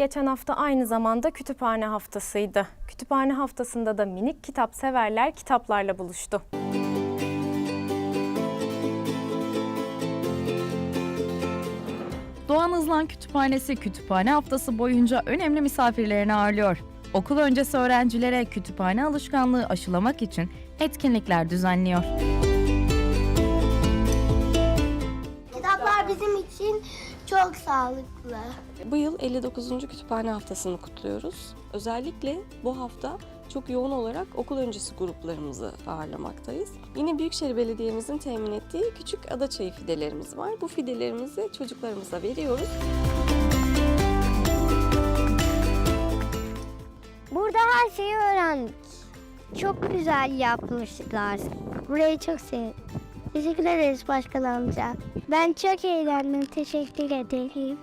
Geçen hafta aynı zamanda kütüphane haftasıydı. Kütüphane haftasında da minik kitap severler kitaplarla buluştu. Doğan Hızlan Kütüphanesi kütüphane haftası boyunca önemli misafirlerini ağırlıyor. Okul öncesi öğrencilere kütüphane alışkanlığı aşılamak için etkinlikler düzenliyor. Kitaplar bizim için çok sağlıklı. Bu yıl 59. Kütüphane Haftası'nı kutluyoruz. Özellikle bu hafta çok yoğun olarak okul öncesi gruplarımızı ağırlamaktayız. Yine Büyükşehir Belediye'mizin temin ettiği küçük ada çayı fidelerimiz var. Bu fidelerimizi çocuklarımıza veriyoruz. Burada her şeyi öğrendik. Çok güzel yapmışlar. Burayı çok sevdim. Teşekkür ederiz başkan amca. Ben çok eğlendim. Teşekkür ederim.